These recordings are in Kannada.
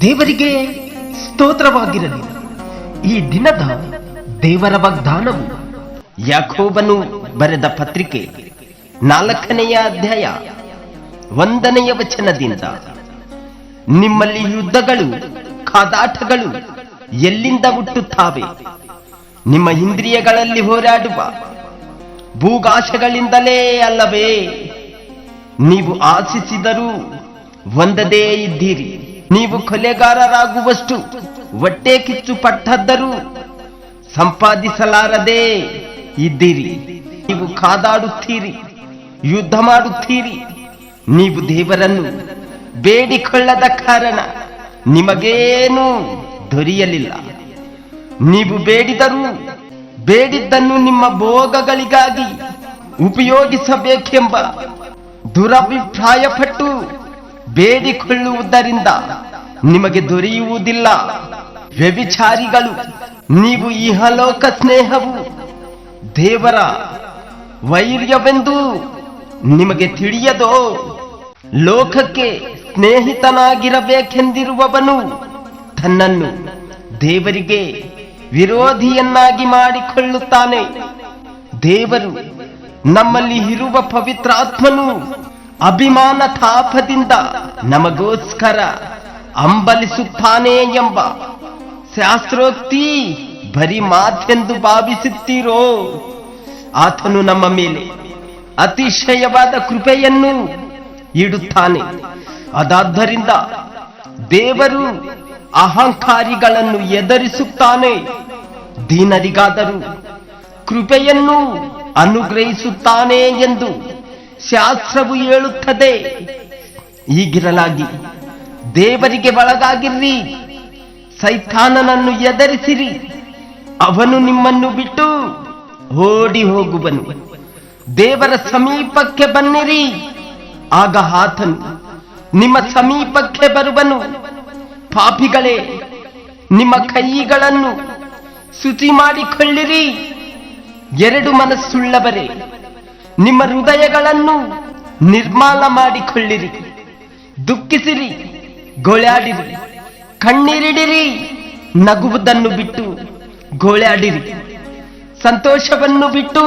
ದೇವರಿಗೆ ಸ್ತೋತ್ರವಾಗಿರಲಿ. ಈ ದಿನದ ದೇವರ ವಾಗ್ದಾನವು ಯಾಕೋಬನು ಬರೆದ ಪತ್ರಿಕೆ ನಾಲ್ಕನೆಯ ಅಧ್ಯಾಯ ಒಂದನೆಯ ವಚನದಿಂದ. ನಿಮ್ಮಲ್ಲಿ ಯುದ್ಧಗಳು, ಕಾದಾಟಗಳು ಎಲ್ಲಿಂದ ಹುಟ್ಟುತ್ತಾವೆ? ನಿಮ್ಮ ಇಂದ್ರಿಯಗಳಲ್ಲಿ ಹೋರಾಡುವ ಭೂಗಾಶಗಳಿಂದಲೇ ಅಲ್ಲವೇ? ನೀವು ಆಶಿಸಿದರೂ ಒಂದದೇ ಇದ್ದೀರಿ. ನೀವು ಕೊಲೆಗಾರರಾಗುವಷ್ಟು ಹೊಟ್ಟೆ ಕಿಚ್ಚು ಪಟ್ಟದ್ದರೂ ಸಂಪಾದಿಸಲಾರದೆ ಇದ್ದೀರಿ. ನೀವು ಕಾದಾಡುತ್ತೀರಿ, ಯುದ್ಧ ಮಾಡುತ್ತೀರಿ. ನೀವು ದೇವರನ್ನು ಬೇಡಿಕೊಳ್ಳದ ಕಾರಣ ನಿಮಗೇನು ದೊರೆಯಲಿಲ್ಲ. ನೀವು ಬೇಡಿದರೂ ಬೇಡಿದ್ದನ್ನು ನಿಮ್ಮ ಭೋಗಗಳಿಗಾಗಿ ಉಪಯೋಗಿಸಬೇಕೆಂಬ ದುರಭಿಪ್ರಾಯಪಟ್ಟು ಬೇಡಿಕೊಳ್ಳುವುದರಿಂದ ನಿಮಗೆ ದೊರೆಯುವುದಿಲ್ಲ. ವ್ಯಭಿಚಾರಿಗಳು, ನೀವು ಇಹಲೋಕ ಸ್ನೇಹವು ದೇವರ ವೈರ್ಯವೆಂದು ನಿಮಗೆ ತಿಳಿಯದೋ? ಲೋಕಕ್ಕೆ ಸ್ನೇಹಿತನಾಗಿರಬೇಕೆಂದಿರುವವನು ತನ್ನನ್ನು ದೇವರಿಗೆ ವಿರೋಧಿಯನ್ನಾಗಿ ಮಾಡಿಕೊಳ್ಳುತ್ತಾನೆ. ದೇವರು ನಮ್ಮಲ್ಲಿ ಇರುವ ಪವಿತ್ರಾತ್ಮನು ಅಭಿಮಾನ ತಾಪದಿಂದ ನಮಗೋಸ್ಕರ ಅಂಬಲಿಸುತ್ತಾನೆ ಎಂಬ ಶಾಸ್ತ್ರೋಕ್ತಿ ಬರಿ ಮಾತೆಂದು ಭಾವಿಸುತ್ತೀರೋ? ಆತನು ನಮ್ಮ ಮೇಲೆ ಅತಿಶಯವಾದ ಕೃಪೆಯನ್ನು ಇಡುತ್ತಾನೆ. ಅದಾದ್ದರಿಂದ ದೇವರು ಅಹಂಕಾರಿಗಳನ್ನು ಎದರಿಸುತ್ತಾನೆ. ದೀನರಿಗಾದರೂ ಕೃಪೆಯನ್ನು ಅನುಗ್ರಹಿಸುತ್ತಾನೆ ಎಂದು ಶಾಸ್ತ್ರವು ಹೇಳುತ್ತದೆ. ಈಗಿರಲಾಗಿ ದೇವರಿಗೆ ಒಳಗಾಗಿರ್ರಿ. ಸೈತಾನನನ್ನು ಎದರಿಸಿರಿ. ಅವನು ನಿಮ್ಮನ್ನು ಬಿಟ್ಟು ಓಡಿ ಹೋಗುವನು. ದೇವರ ಸಮೀಪಕ್ಕೆ ಬನ್ನಿರಿ. ಆಗ ಆತನು ನಿಮ್ಮ ಸಮೀಪಕ್ಕೆ ಬರುವನು. ಪಾಪಿಗಳೇ, ನಿಮ್ಮ ಕೈಗಳನ್ನು ಶುಚಿ ಮಾಡಿಕೊಳ್ಳಿರಿ ಎರಡು ಮನಸ್ಸುಳ್ಳವರೇ, ನಿಮ್ಮ ಹೃದಯಗಳನ್ನು ನಿರ್ಮಾಲ ಮಾಡಿಕೊಳ್ಳಿರಿ ದುಃಖಿಸಿರಿ, ಗೋಳಾಡಿರಿ. ಕಣ್ಣೀರಿಡಿರಿ, ನಗುವುದನ್ನು ಬಿಟ್ಟು ಗೋಳಾಡಿರಿ. ಸಂತೋಷವನ್ನು ಬಿಟ್ಟು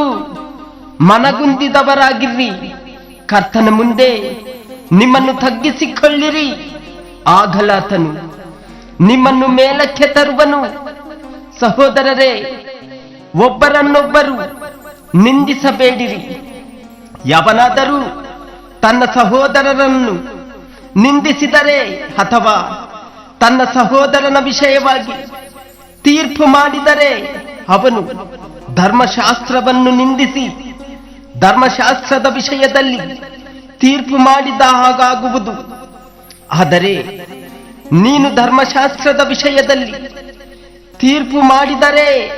ಮನಗುಂದಿದವರಾಗಿರ್ರಿ ಕರ್ತನ ಮುಂದೆ ನಿಮ್ಮನ್ನು ತಗ್ಗಿಸಿಕೊಳ್ಳಿರಿ. ಆಗಲಾತನು ನಿಮ್ಮನ್ನು ಮೇಲಕ್ಕೆ ತರುವನು. ಸಹೋದರರೇ, ಒಬ್ಬರನ್ನೊಬ್ಬರು ನಿಂದಿಸಬೇಡಿರಿ. ಯಾವನಾದರೂ ತನ್ನ ಸಹೋದರರನ್ನು ನಿಂದಿಸಿದರೆ ಅಥವಾ ತನ್ನ ಸಹೋದರನ ವಿಷಯವಾಗಿ ತೀರ್ಪು ಮಾಡಿದರೆ ಅವನು ಧರ್ಮಶಾಸ್ತ್ರವನ್ನು ನಿಂದಿಸಿ ಧರ್ಮಶಾಸ್ತ್ರದ ವಿಷಯದಲ್ಲಿ ತೀರ್ಪು ಮಾಡಿದ ಹಾಗಾಗುವುದು. ಆದರೆ ನೀನು ಧರ್ಮಶಾಸ್ತ್ರದ ವಿಷಯದಲ್ಲಿ ತೀರ್ಪು ಮಾಡಿದರೆ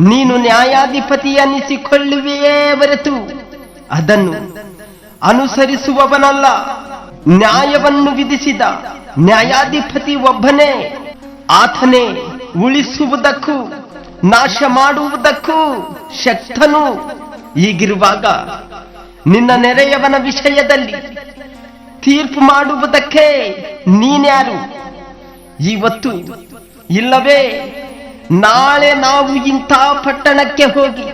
ನೀನು ನ್ಯಾಯಾಧಿಪತಿ ಅನ್ನಿಸಿಕೊಳ್ಳುವೆಯೇ ಹೊರತು ಅದನ್ನು ಅನುಸರಿಸುವವನಲ್ಲ. ನ್ಯಾಯವನ್ನು ವಿಧಿಸಿದ ನ್ಯಾಯಾಧಿಪತಿ ಒಬ್ಬನೇ, ಆತನೇ ಉಳಿಸುವುದಕ್ಕೂ, ನಾಶ ಮಾಡುವುದಕ್ಕೂ ಶಕ್ತನು. ಈಗಿರುವಾಗ ನಿನ್ನ ನೆರೆಯವನ ವಿಷಯದಲ್ಲಿ ತೀರ್ಪು ಮಾಡುವುದಕ್ಕೆ ನೀನ್ಯಾರು? ಇವತ್ತು ಇಲ್ಲವೇ? ನಾಳೆ ನಾವು ಇಂಥ ಪಟ್ಟಣಕ್ಕೆ ಹೋಗಿ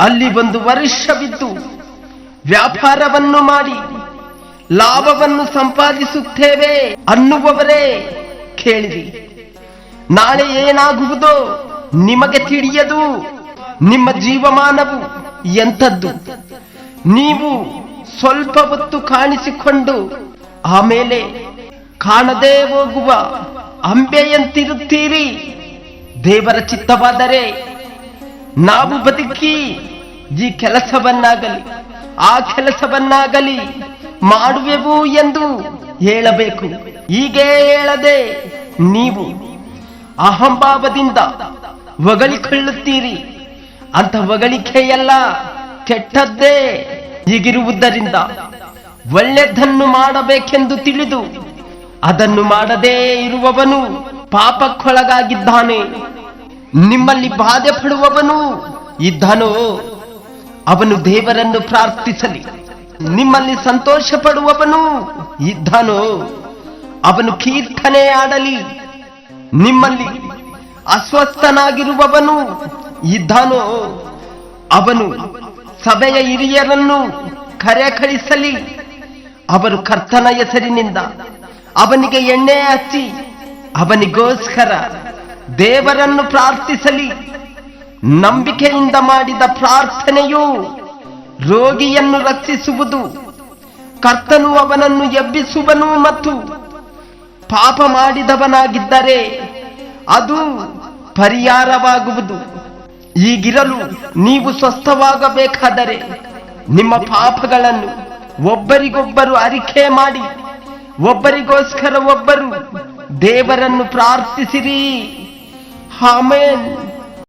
ಅಲ್ಲಿ ಒಂದು ವರ್ಷವಿದ್ದು ವ್ಯಾಪಾರವನ್ನು ಮಾಡಿ ಲಾಭವನ್ನು ಸಂಪಾದಿಸುತ್ತೇವೆ ಅನ್ನುವವರೇ ಕೇಳಿರಿ. ನಾಳೆ ಏನಾಗುವುದೋ ನಿಮಗೆ ತಿಳಿಯದು, ನಿಮ್ಮ ಜೀವಮಾನವು ಎಂಥದ್ದು? ನೀವು ಸ್ವಲ್ಪ ಹೊತ್ತು ಕಾಣಿಸಿಕೊಂಡು ಆಮೇಲೆ ಕಾಣದೇ ಹೋಗುವ ಅಂಬೆಯಂತಿರುತ್ತೀರಿ. ದೇವರ ಚಿತ್ತವಾದರೆ ನಾವು ಬದುಕಿ ಈ ಕೆಲಸವನ್ನಾಗಲಿ, ಆ ಕೆಲಸವನ್ನಾಗಲಿ ಮಾಡುವೆವು ಎಂದು ಹೇಳಬೇಕು. ಹೀಗೆ ಹೇಳದೆ ನೀವು ಅಹಂಭಾವದಿಂದ ಹೊಗಳಿಕೊಳ್ಳುತ್ತೀರಿ. ಅಂತ ಹೊಗಳಿಕೆಯಲ್ಲ ಕೆಟ್ಟದ್ದೇ ಹೀಗಿರುವುದರಿಂದ ಒಳ್ಳೆದನ್ನು ಮಾಡಬೇಕೆಂದು ತಿಳಿದು ಅದನ್ನು ಮಾಡದೇ ಇರುವವನು ಪಾಪಕ್ಕೊಳಗಾಗಿದ್ದಾನೆ. ನಿಮ್ಮಲ್ಲಿ ಬಾಧೆ ಪಡುವವನು ಇದ್ದನೋ. ಅವನು ದೇವರನ್ನು ಪ್ರಾರ್ಥಿಸಲಿ. ನಿಮ್ಮಲ್ಲಿ ಸಂತೋಷ ಪಡುವವನು ಇದ್ದನೋ. ಅವನು ಕೀರ್ತನೆ ಆಡಲಿ. ನಿಮ್ಮಲ್ಲಿ ಅಸ್ವಸ್ಥನಾಗಿರುವವನು ಇದ್ದನೋ. ಅವನು ಸಭೆಯ ಹಿರಿಯರನ್ನು ಕರೆ ಕಳಿಸಲಿ ಅವರು ಕರ್ತನ ಹೆಸರಿನಿಂದ ಅವನಿಗೆ ಎಣ್ಣೆ ಹಚ್ಚಿ ಅವನಿಗೋಸ್ಕರ ದೇವರನ್ನು ಪ್ರಾರ್ಥಿಸಲಿ. ನಂಬಿಕೆಯಿಂದ ಮಾಡಿದ ಪ್ರಾರ್ಥನೆಯು ರೋಗಿಯನ್ನು ರಕ್ಷಿಸುವುದು, ಕರ್ತನು ಅವನನ್ನು ಎಬ್ಬಿಸುವನು ಮತ್ತು ಪಾಪ ಮಾಡಿದವನಾಗಿದ್ದರೆ ಅದು ಪರಿಹಾರವಾಗುವುದು. ಈಗಿರಲು ನೀವು ಸ್ವಸ್ಥವಾಗಬೇಕಾದರೆ ನಿಮ್ಮ ಪಾಪಗಳನ್ನು ಒಬ್ಬರಿಗೊಬ್ಬರು ಅರಿಕೆ ಮಾಡಿ, ಒಬ್ಬರಿಗೋಸ್ಕರ ಒಬ್ಬರು ದೇವರನ್ನು ಪ್ರಾರ್ಥಿಸಿರಿ ಆಮೇನ್